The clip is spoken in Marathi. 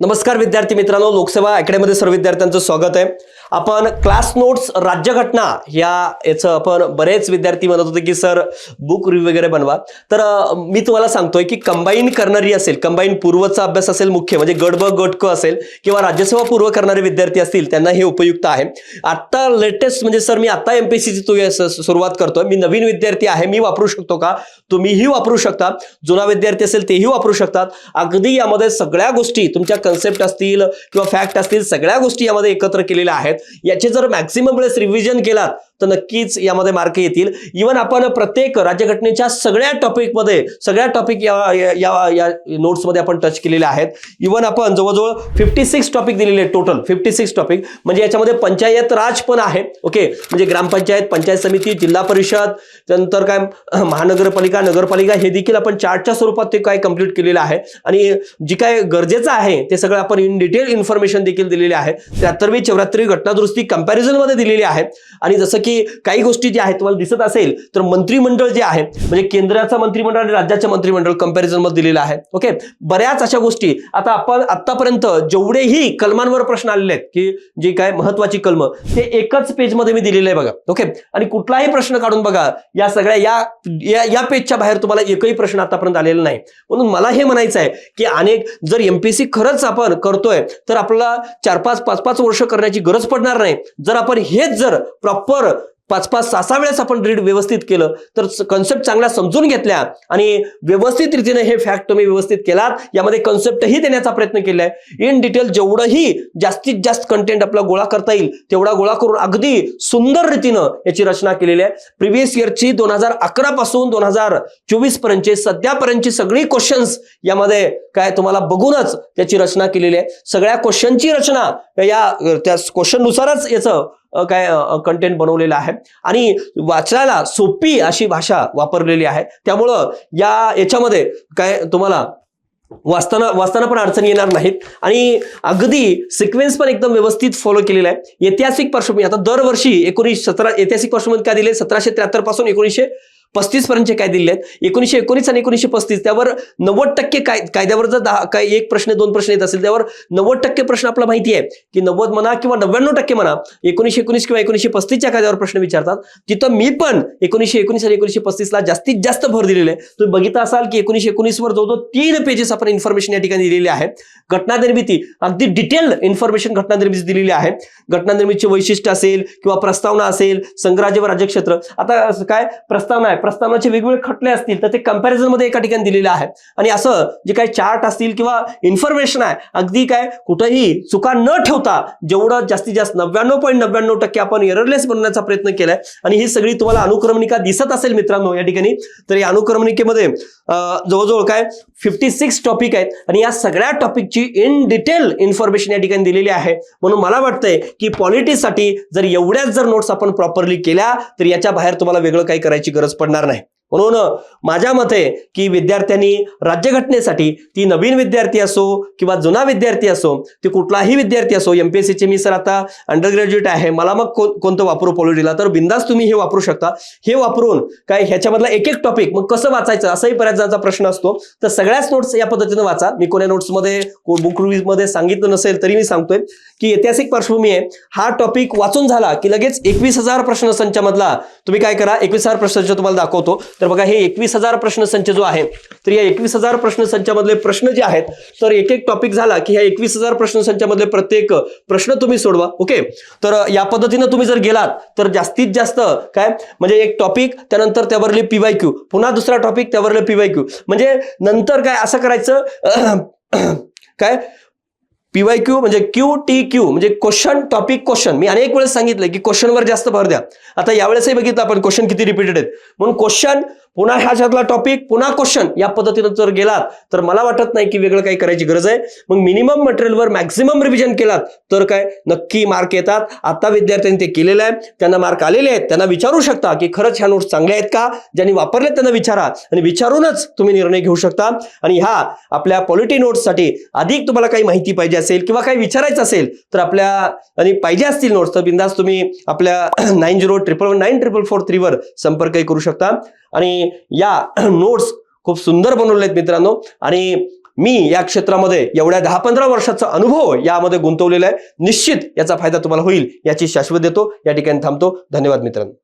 नमस्कार विद्यार्थी मित्रांनो लोकसेवा अकॅडमीमध्ये सर्व विद्यार्थ्यांचं स्वागत आहे. आपण क्लास नोट्स राज्यघटना या याचं आपण बरेच विद्यार्थी म्हणत होते की सर बुक रिव्ह्यू वगैरे बनवा. तर मी तुम्हाला सांगतोय की कंबाईन करणारी असेल कंबाईन पूर्वचा अभ्यास असेल मुख्य म्हणजे गड ब गट क असेल किंवा राज्यसेवा पूर्व करणारे विद्यार्थी असतील त्यांना हे उपयुक्त आहे. आता लेटेस्ट म्हणजे सर मी आता एमपीएससीची तू सुरुवात करतोय. मी नवीन विद्यार्थी आहे मी वापरू शकतो का? तुम्हीही वापरू शकता. जुना विद्यार्थी असेल तेही वापरू शकतात. अगदी यामध्ये सगळ्या गोष्टी तुमच्या कन्सेप्ट असतील किंवा फॅक्ट असतील सगळ्या गोष्टी यामध्ये एकत्र केलेल्या आहेत. याचे जर मॅक्सिमम वेळेस रिव्हिजन केलात तर नक्कीच यामध्ये मार्क येतील. इवन आपण प्रत्येक राज्यघटनेच्या सगळ्या टॉपिकमध्ये सगळ्या टॉपिक या या- या या नोट्समध्ये आपण टच केलेले आहेत. इवन आपण जवळजवळ फिफ्टी सिक्स टॉपिक दिलेले आहेत टोटल फिफ्टी सिक्स टॉपिक म्हणजे याच्यामध्ये पंचायत राज पण आहे. ओके म्हणजे ग्रामपंचायत पंचायत समिती जिल्हा परिषद त्यानंतर काय महानगरपालिका नगरपालिका हे देखील आपण चार्टच्या स्वरूपात ते काय कंप्लीट केलेलं आहे. आणि जी काय गरजेचं आहे ते सगळं आपण इन डिटेल इन्फॉर्मेशन देखील दिलेली आहे. त्र्याहत्तरवी चौऱ्याहत्तरवी घटनादुरुस्ती comparison दिलेली आहे. आणि जसं की काही गोष्टी ज्या आहेत तुम्हाला दिसत असेल तर मंत्रिमंडळ जे आहे म्हणजे केंद्राचं मंत्रिमंडळ आणि राज्याचं मंत्रिमंडळ कंपॅरिझनमध्ये दिलेलं आहे. ओके बऱ्याच अशा गोष्टी आता आपण आतापर्यंत जेवढेही कलमांवर प्रश्न आलेले आहेत की जे काय महत्वाची कलम ते एकच पेजमध्ये मी दिलेलं आहे बघा. ओके आणि कुठलाही प्रश्न काढून बघा या सगळ्या या या- या पेजच्या बाहेर तुम्हाला एकही प्रश्न आतापर्यंत आलेला नाही. म्हणून मला हे म्हणायचं आहे की अनेक जर एमपीसी खरंच आपण करतोय तर आपल्याला चार पाच पाच पाच वर्ष करण्याची गरज पडणार नाही. जर आपण हेच जर प्रॉपर पाच पाच सहा सहा वेळेस आपण रीड व्यवस्थित केलं तर कन्सेप्ट चांगल्या समजून घेतल्या आणि व्यवस्थित रीतीने हे फॅक्ट तुम्ही व्यवस्थित केलात यामध्ये कन्सेप्टही देण्याचा प्रयत्न केला आहे इन डिटेल जेवढंही जास्तीत जास्त कंटेंट आपला गोळा करता येईल तेवढा गोळा करून अगदी सुंदर रीतीनं याची रचना केलेली आहे. प्रिव्हियस इयरची दोन हजार अकरा पासून दोन हजार चोवीस पर्यंतची सध्यापर्यंतची सगळी क्वेश्चन्स यामध्ये काय तुम्हाला बघूनच त्याची रचना केलेली आहे. सगळ्या क्वेश्चनची रचना या त्या क्वेश्चननुसारच याचं काय कंटेंट बनवलेलं आहे. आणि वाचायला सोपी अशी भाषा वापरलेली आहे. त्यामुळं या याच्यामध्ये काय तुम्हाला वाचताना वाचताना पण अडचणी येणार नाहीत. आणि अगदी सिक्वेन्स पण एकदम व्यवस्थित फॉलो केलेला आहे. ऐतिहासिक पार्श्वभूमी आता दरवर्षी एकोणीस सतरा ऐतिहासिक पार्श्वभूमी काय दिले? सतराशे त्र्याहत्तरपासून एकोणीसशे पस्तीस पर्यंतचे काय दिले आहेत एकोणीसशे एकोणीस आणि एकोणीसशे पस्तीस त्यावर नव्वद टक्के काय कायद्यावर जर दहा काय एक प्रश्न दोन प्रश्न येत असेल त्यावर नव्वद टक्के प्रश्न आपला माहिती आहे. की नव्वद म्हणा किंवा नव्याण्णव टक्के म्हणा एकोणीशे एकोणीस किंवा एकोणीसशे पस्तीसच्या कायद्यावर प्रश्न विचारतात. तिथं मी पण एकोणीशे एकोणीस आणि एकोणीसशे पस्तीसला जास्तीत जास्त भर दिलेला आहे. तुम्ही बघितलं असाल की एकोणीसशे एकोणीसवर जो जवळजवळ तीन पेजेस आपण इन्फॉर्मेशन या ठिकाणी दिलेली आहे. घटना निर्मिती अगदी डिटेल इन्फॉर्मेशन घटना निर्मिती दिलेली आहे. घटना निर्मितीचे वैशिष्ट्य असेल किंवा प्रस्तावना असेल संघराज्य व राज्यक्षेत्र. आता असं काय? प्रस्तावना आहे. प्रस्तावनाचे वेगवेगळे खटले असतील तर ते कंपॅरिझनमध्ये एका ठिकाणी दिलेले आहे आणि असं जे काही चार्ट असतील किंवा इन्फॉर्मेशन आहे अगदी काय कुठंही चुका न ठेवता जेवढं जास्तीत जास्त नव्याण्णव पॉईंट नव्याण्णव टक्के आपण एररलेस बनवण्याचा प्रयत्न केलाय आणि ही सगळी तुम्हाला अनुक्रमणिका दिसत असेल मित्रांनो या ठिकाणी तर या अनुक्रमणिकेमध्ये जवळजवळ काय फिफ्टी सिक्स टॉपिक आहेत आणि या सगळ्या टॉपिकची इन डिटेल इन्फॉर्मेशन या ठिकाणी दिलेली आहे. म्हणून मला वाटतंय की पॉलिटिक्ससाठी जर एवढ्याच जर नोट्स आपण प्रॉपरली केल्या तर याच्या बाहेर तुम्हाला वेगळं काही करायची गरज पडणार नाही. म्हणून माझ्या मते की विद्यार्थ्यांनी राज्यघटनेसाठी ती नवीन विद्यार्थी असो किंवा जुना विद्यार्थी असो ती कुठलाही विद्यार्थी असो एमपीएससीचे मी सर आता अंडर ग्रॅज्युएट आहे मला मग कोण- कोणतं वापरू पॉलिटीला तर बिंदास तुम्ही हे वापरू शकता. हे वापरून काय ह्याच्यामधला एक एक टॉपिक मग कसं वाचायचं असाही बऱ्याच जणांचा प्रश्न असतो. तर सगळ्याच नोट्स या पद्धतीनं वाचा. मी कोण्या नोट्समध्ये बुकमध्ये सांगितलं नसेल तरी मी सांगतोय. की ऐतिहासिक पार्श्वभूमी आहे. हा टॉपिक वाचून झाला की लगेच एकवीस हजार प्रश्नसंचामधला तुम्ही काय करा एकवीस हजार प्रश्नसंच तुम्हाला दाखवतो. तर बघा हे एकवीस हजार प्रश्नसंच जो आहे तर या एकवीस हजार प्रश्नसंचामधले प्रश्न जे आहेत तर एक एक टॉपिक झाला की ह्या एकवीस हजार प्रश्नसंचामधले प्रत्येक प्रश्न तुम्ही सोडवा ओके? तर या पद्धतीनं तुम्ही जर गेलात तर जास्तीत जास्त काय? म्हणजे एक टॉपिक त्यानंतर त्यावरले पीवाय क्यू पुन्हा दुसरा टॉपिक त्यावरले पीवाय क्यू म्हणजे नंतर काय असं करायचं काय? पीवाय क्यू म्हणजे क्यू टी क्यू म्हणजे क्वेश्चन टॉपिक क्वेश्चन मी अनेक वेळेस सांगितलं की क्वेश्चनवर जास्त भर द्या. आता यावेळेसही बघितलं आपण क्वेश्चन किती रिपीटेड आहेत. म्हणून क्वेश्चन पुन्हा ह्याच्यातला टॉपिक पुन्हा क्वेश्चन या पद्धतीनं जर गेलात तर मला वाटत नाही की वेगळं काही करायची गरज आहे. मग मिनिमम मटेरियलवर मॅक्झिमम रिव्हिजन केलात तर काय? नक्की मार्क येतात. आता विद्यार्थ्यांनी ते केलेलं आहे. त्यांना मार्क आलेले आहेत. त्यांना विचारू शकता की खरंच ह्या नोट्स चांगल्या आहेत का? ज्यांनी वापरले त्यांना विचारा. आणि विचारूनच तुम्ही निर्णय घेऊ शकता. आणि ह्या आपल्या पॉलिटी नोट्ससाठी अधिक तुम्हाला काही माहिती पाहिजे असेल किंवा काही विचारायचं असेल तर आपल्या आणि पाहिजे असतील नोट्स तर बिंदास तुम्ही आपल्या nine zero triple one nine triple four थ्रीवर संपर्कही करू शकता. आणि या नोट्स खूप सुंदर बनवले आहेत मित्रांनो. आणि मी या क्षेत्रामध्ये एवढ्या दहा पंधरा वर्षाचा अनुभव यामध्ये गुंतवलेला आहे. निश्चित याचा फायदा तुम्हाला होईल याची शाश्वत देतो. या ठिकाणी थांबतो. धन्यवाद मित्रांनो.